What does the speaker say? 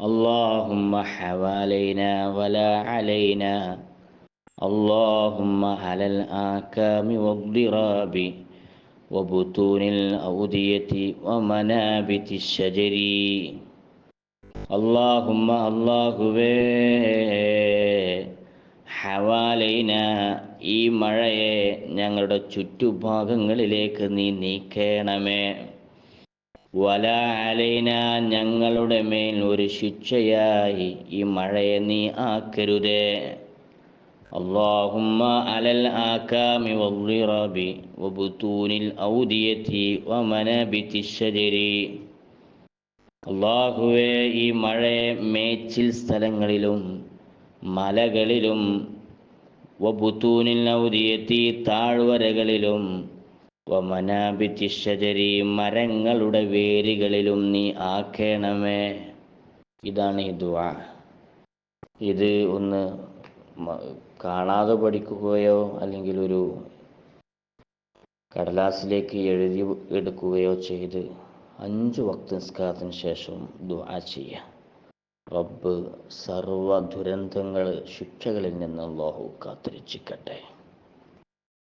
اللهم حوالينا ولا علينا اللهم على الآكام والضراب وبطون الأودية ومنابت الشجر اللهم الله ഹവാലൈന ഈ മഴയെ ഞങ്ങളുടെ ചുറ്റുഭാഗങ്ങളിലേക്ക് നീ നീക്കണമേ വല അലൈന ഞങ്ങളുടെ മേൽ ഒരു ശിക്ഷയായി ഈ മഴയെ നീ ആക്കരുതേ اللهم على الآكام والضرب وبطون الأودية ومنابت الشجر അള്ളാഹുവെ ഈ മഴയെ മേച്ചിൽ സ്ഥലങ്ങളിലും മലകളിലും വബുത്തൂനിൽ ഔദിയെത്തി താഴ്വരകളിലും വമനാബിത്തിഷജരി മരങ്ങളുടെ വേരുകളിലും നീ ആക്കേണമേ ഇതാണ് ഈ ദുആ. ഇത് ഒന്ന് കാണാതെ പഠിക്കുകയോ അല്ലെങ്കിൽ ഒരു കടലാസിലേക്ക് എഴുതി എടുക്കുകയോ ചെയ്ത് അഞ്ച് വക്ത നിസ്കാരത്തിന് ശേഷം ദുആ ചെയ്യുക. റബ്ബ് സർവ ദുരന്തങ്ങൾ ശിക്ഷകളിൽ നിന്ന് അള്ളാഹു കാത്തിരക്ഷിക്കട്ടെ.